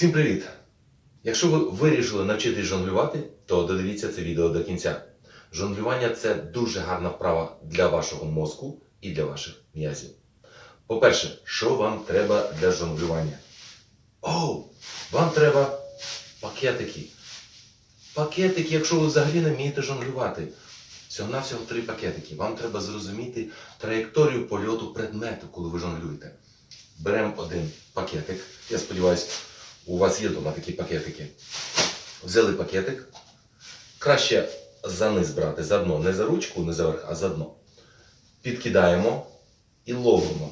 Всім привіт! Якщо ви вирішили навчитись жонглювати, то додивіться це відео до кінця. Жонглювання це дуже гарна вправа для вашого мозку і для ваших м'язів. По-перше, що вам треба для жонглювання? Оу, вам треба пакетики. Пакетики, якщо ви взагалі не вмієте жонглювати. Всього-навсього три пакетики. Вам треба зрозуміти траєкторію польоту предмету, коли ви жонглюєте. Беремо один пакетик. Я сподіваюся, у вас є вдома такі пакетики. Взяли пакетик. Краще за низ брати, за дно, не за ручку, не за верх, а за дно. Підкидаємо і ловимо.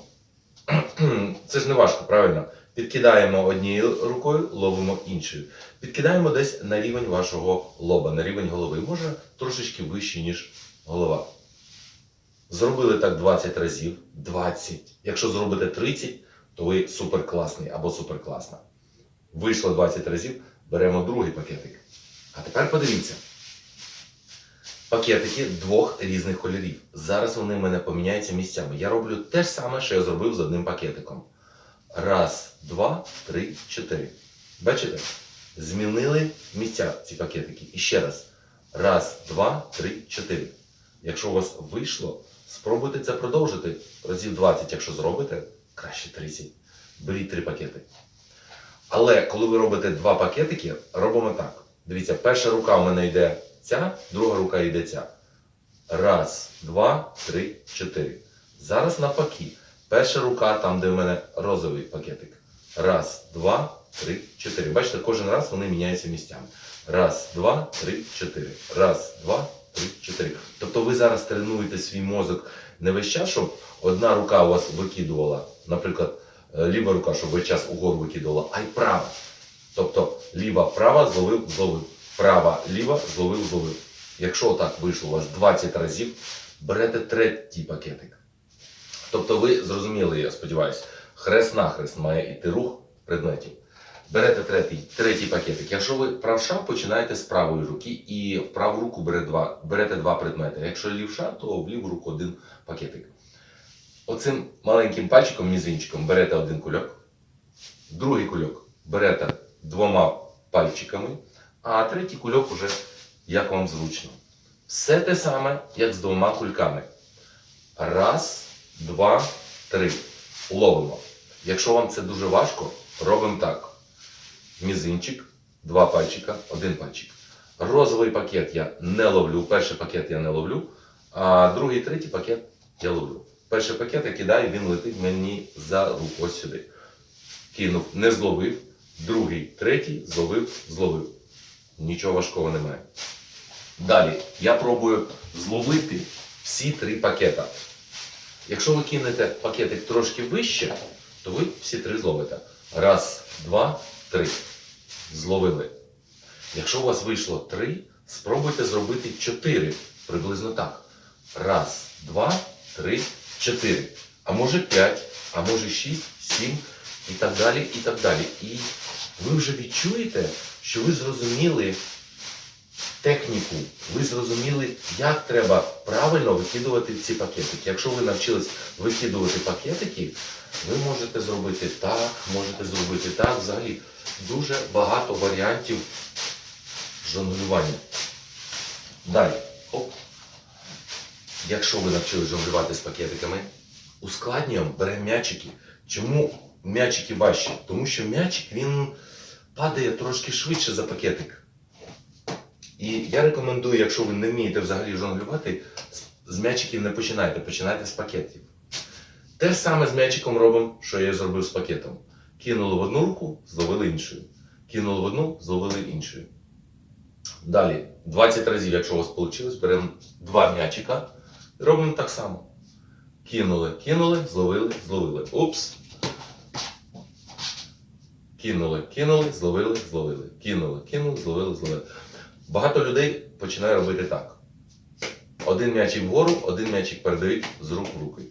Це ж не важко, правильно? Підкидаємо однією рукою, ловимо іншою. Підкидаємо десь на рівень вашого лоба, на рівень голови. Може трошечки вище, ніж голова. Зробили так 20 разів. 20. Якщо зробите 30, то ви суперкласний або суперкласна. Вийшло 20 разів, беремо другий пакетик. А тепер подивіться. Пакетики двох різних кольорів. Зараз вони в мене поміняються місцями. Я роблю те ж саме, що я зробив з одним пакетиком. Раз, два, три, чотири. Бачите? Змінили місця ці пакетики. І ще раз. Раз, два, три, чотири. Якщо у вас вийшло, спробуйте це продовжити. Разів 20, якщо зробите, краще 30. Беріть три пакети. Але коли ви робите два пакетики, робимо так. Дивіться, перша рука в мене йде ця, друга рука йде ця. Раз, два, три, чотири. Зараз навпаки. Перша рука там, де в мене розовий пакетик. Раз, два, три, чотири. Бачите, кожен раз вони міняються місцями. Раз, два, три, чотири. Раз, два, три, чотири. Тобто ви зараз тренуєте свій мозок не весь час, щоб одна рука у вас викидувала, наприклад, ліва рука, щоб весь час угору викидувала, а й права. Тобто ліва, права, зловив, зловив. Права, ліва, зловив, зловив. Якщо так вийшло у вас 20 разів, берете третій пакетик. Тобто ви зрозуміли, я сподіваюся, хрест-нахрест має йти рух предметів. Берете третій, третій пакетик. Якщо ви правша, починаєте з правої руки і в праву руку берете два, берете два предмети. Якщо лівша, то в ліву руку один пакетик. Оцим маленьким пальчиком, мізинчиком берете один кульок, другий кульок берете двома пальчиками, а третій кульок уже як вам зручно. Все те саме, як з двома кульками. Раз, два, три. Ловимо. Якщо вам це дуже важко, робимо так. Мізинчик, два пальчика, один пальчик. Розовий пакет я не ловлю. Перший пакет я не ловлю, а другий, третій пакет я ловлю. Перший пакет я кидаю, він летить мені за руку. Ось сюди. Кинув, не зловив. Другий, третій, зловив, зловив. Нічого важкого немає. Далі я пробую зловити всі три пакета. Якщо ви кинете пакетик трошки вище, то ви всі три зловите. Раз, два, три. Зловили. Якщо у вас вийшло три, спробуйте зробити чотири. Приблизно так. Раз, два, три, чотири. А може п'ять, а може шість, сім і так далі, і так далі. І ви вже відчуєте, що ви зрозуміли техніку, ви зрозуміли, як треба правильно викидувати ці пакетики. Якщо ви навчились викидувати пакетики, ви можете зробити так, можете зробити так. Взагалі дуже багато варіантів жонглювання. Далі. Якщо ви навчились жонглювати з пакетиками, ускладнюємо, беремо м'ячики. Чому м'ячики важчі? Тому що м'ячик він падає трошки швидше за пакетик. І я рекомендую, якщо ви не вмієте взагалі жонглювати, з- м'ячиків не починайте, починайте з пакетів. Те ж саме з м'ячиком робимо, що я зробив з пакетом. Кинули в одну руку, зловили іншою. Кинули в одну, зловили іншою. Далі, 20 разів, якщо у вас вийшло, беремо два м'ячика робимо так само. Кинули, кинули, зловили, зловили. Упс. Кинули, кинули, зловили, зловили. Кинули, кинули, зловили, зловили. Багато людей починає робити так. Один м'ячик вгору, один м'ячик передають з рук в руки.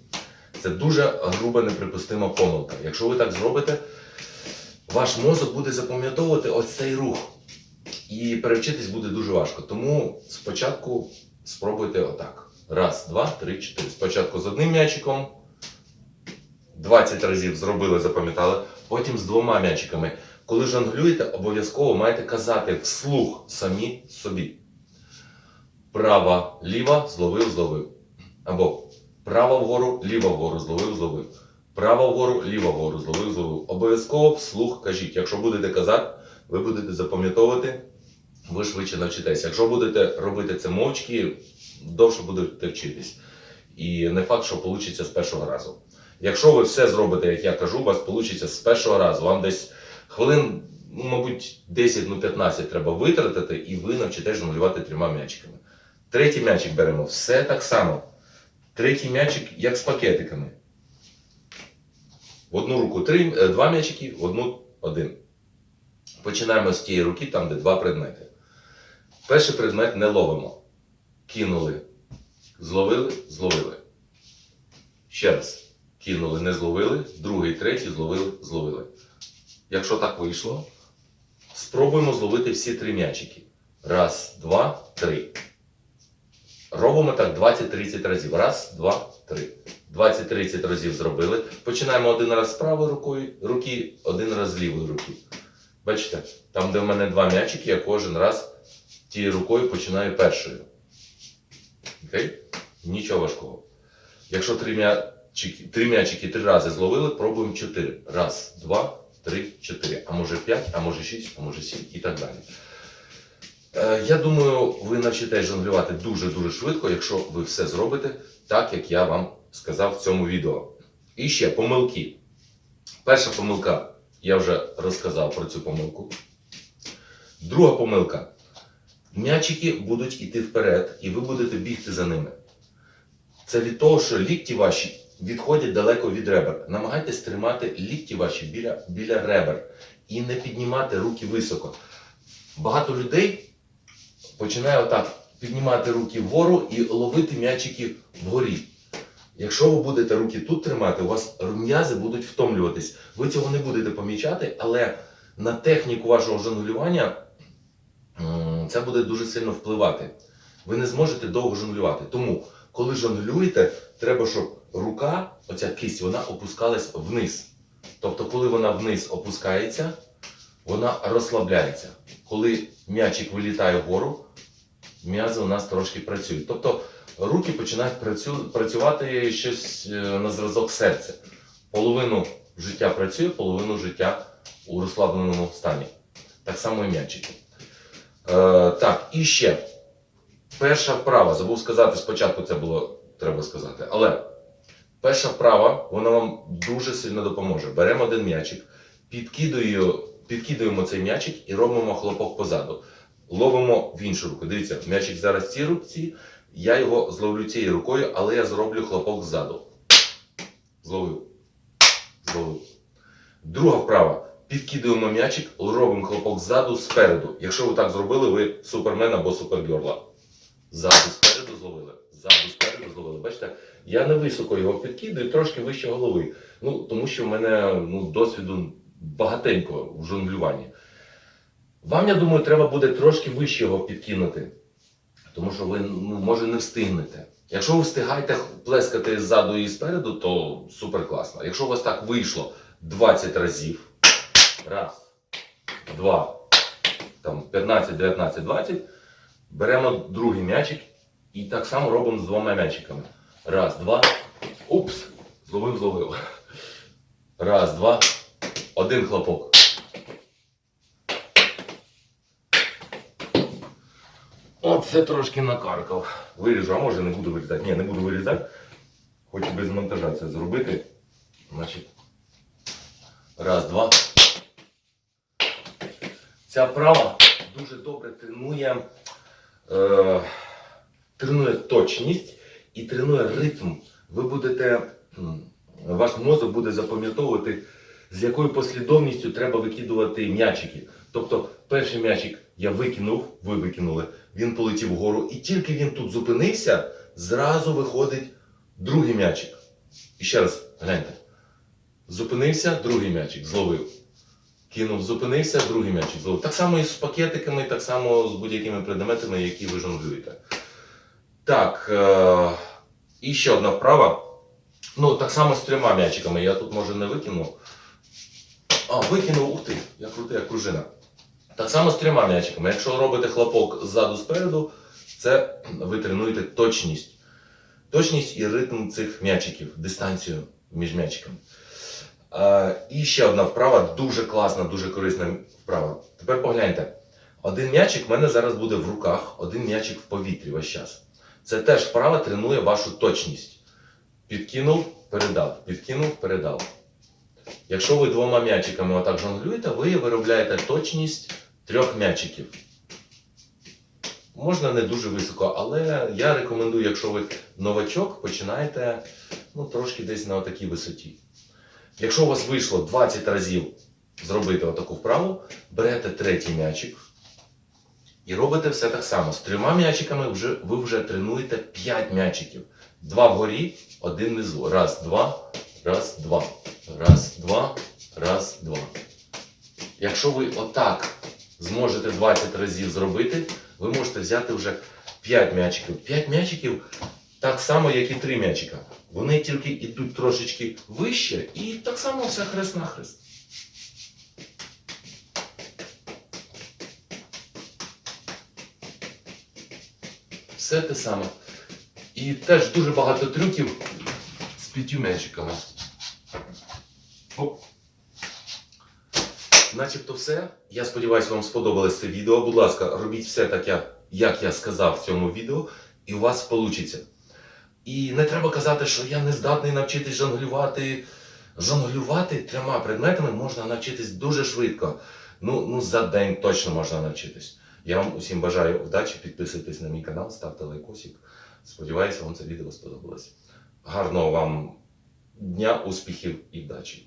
Це дуже груба неприпустима помилка. Якщо ви так зробите, ваш мозок буде запам'ятовувати ось цей рух. І перевчитись буде дуже важко. Тому спочатку спробуйте отак. Раз, два, три, чотири. Спочатку з одним м'ячиком. 20 разів зробили, запам'ятали. потім з двома м'ячиками. Коли жонглюєте, обов'язково маєте казати вслух самі собі. Права, ліва, зловив, зловив. Або права вгору, ліва вгору, зловив, зловив. Права вгору, ліва вгору, зловив, зловив. Обов'язково вслух кажіть. Якщо будете казати, ви будете запам'ятовувати, ви швидше навчитеся. Якщо будете робити це мовчки, довше будете вчитись. І не факт, що вийде з першого разу. Якщо ви все зробите, як я кажу, у вас вийде з першого разу. Вам десь хвилин, ну, мабуть, 10-15 треба витратити, і ви навчитесь жонглювати трьома м'ячиками. Третій м'ячик беремо все так само. Третій м'ячик, як з пакетиками. В одну руку три, е, два м'ячики, в одну один. Починаємо з тієї руки, там, де два предмети. Перший предмет не ловимо. Кинули, зловили, зловили. Ще раз. Кинули, не зловили, другий, третій зловили, зловили. Якщо так вийшло, спробуємо зловити всі три м'ячики. Раз, два, три. Робимо так 20-30 разів. Раз, два, три. 20-30 разів зробили. Починаємо один раз з правої рукою, руки, один раз з лівої руки. Бачите, там, де в мене два м'ячики, я кожен раз тією рукою починаю першою. Окей? Нічого важкого. Якщо три м'ячики, три м'ячики три рази зловили, пробуємо чотири. Раз, два, три, чотири. А може п'ять, а може шість, а може сім і так далі. Е, Я думаю, ви навчитесь жонглювати дуже-дуже швидко, якщо ви все зробите так, як я вам сказав в цьому відео. І ще помилки. Перша помилка, я вже розказав про цю помилку. Друга помилка. М'ячики будуть йти вперед, і ви будете бігти за ними. Це від того, що лікті ваші відходять далеко від ребер. Намагайтесь тримати лікті ваші біля, біля ребер і не піднімати руки високо. Багато людей починає отак піднімати руки вгору і ловити м'ячики вгорі. Якщо ви будете руки тут тримати, у вас м'язи будуть втомлюватись. Ви цього не будете помічати, але на техніку вашого жонглювання це буде дуже сильно впливати. Ви не зможете довго жонглювати. Тому, коли жонглюєте, треба, щоб рука, оця кисть, вона опускалась вниз. Тобто, коли вона вниз опускається, вона розслабляється. Коли м'ячик вилітає вгору, м'язи у нас трошки працюють. Тобто руки починають працю- працювати щось е, на зразок серця. Половину життя працює, половину життя у розслабленому стані. Так само і м'ячики. Е, так, і ще. Перша вправа, забув сказати, спочатку це було треба сказати. Але перша вправа, вона вам дуже сильно допоможе. Беремо один м'ячик, підкидуємо цей м'ячик і робимо хлопок позаду. Ловимо в іншу руку. Дивіться, м'ячик зараз в цій руці, я його зловлю цією рукою, але я зроблю хлопок ззаду. Зловив. Зловив. Друга вправа. Підкидуємо м'ячик, робимо хлопок ззаду, спереду. Якщо ви так зробили, ви супермен або супергерла. Ззаду, спереду зловили. Ззаду, спереду зловили. Бачите, я не високо його підкидаю, трошки вище голови. Ну, тому що в мене ну, досвіду багатенько в жонглюванні. Вам, я думаю, треба буде трошки вище його підкинути. Тому що ви, ну, може, не встигнете. Якщо ви встигаєте плескати ззаду і спереду, то супер класно. Якщо у вас так вийшло 20 разів, раз, два, там 15, 19, 20, беремо другий м'ячик і так само робимо з двома м'ячиками. Раз, два, упс, зловив, зловив. Раз, два, один хлопок. Оце трошки накаркав. Виріжу, а може не буду вирізати. Ні, не буду вирізати. Хочу без монтажа це зробити. Значить. Раз, два. Ця вправа дуже добре тренує, е, тренує точність і тренує ритм. Ви будете, ваш мозок буде запам'ятовувати, з якою послідовністю треба викидувати м'ячики. Тобто, перший м'ячик я викинув, ви викинули, він полетів вгору, і тільки він тут зупинився, зразу виходить другий м'ячик. І ще раз гляньте. Зупинився, другий м'ячик, зловив. Кинув, зупинився, другий м'ячик зловив. Так само і з пакетиками, так само з будь-якими предметами, які ви жонглюєте. Так, е- і ще одна вправа. Ну, так само з трьома м'ячиками. Я тут може не викину. А, викинув, ух ти, я крутий, як пружина. Так само з трьома м'ячиками. Якщо робите хлопок ззаду спереду, це ви тренуєте точність. Точність і ритм цих м'ячиків, дистанцію між м'ячиками. Е, і ще одна вправа, дуже класна, дуже корисна вправа. Тепер погляньте. Один м'ячик в мене зараз буде в руках, один м'ячик в повітрі весь час. Це теж вправа тренує вашу точність. Підкинув, передав, підкинув, передав. Якщо ви двома м'ячиками отак жонглюєте, ви виробляєте точність трьох м'ячиків. Можна не дуже високо, але я рекомендую, якщо ви новачок, починайте ну, трошки десь на такій висоті. Якщо у вас вийшло 20 разів зробити отаку вправу, берете третій м'ячик і робите все так само. З трьома м'ячиками вже, ви вже тренуєте 5 м'ячиків. Два вгорі, один внизу. Раз, два, раз, два. Раз, два, раз, два. Якщо ви отак зможете 20 разів зробити, ви можете взяти вже 5 м'ячиків. 5 м'ячиків так само, як і 3 м'ячика. Вони тільки йдуть трошечки вище і так само все хрест-нахрест. Все те саме. І теж дуже багато трюків з п'ятью м'ячиками. Начебто все. Я сподіваюся, вам сподобалось це відео. Будь ласка, робіть все так, як я сказав в цьому відео, і у вас вийде. І не треба казати, що я не здатний навчитись жонглювати. Жонглювати трьома предметами можна навчитись дуже швидко. Ну, ну за день точно можна навчитись. Я вам усім бажаю вдачі, підписуйтесь на мій канал, ставте лайкосик. Сподіваюся, вам це відео сподобалось. Гарного вам дня, успіхів і вдачі!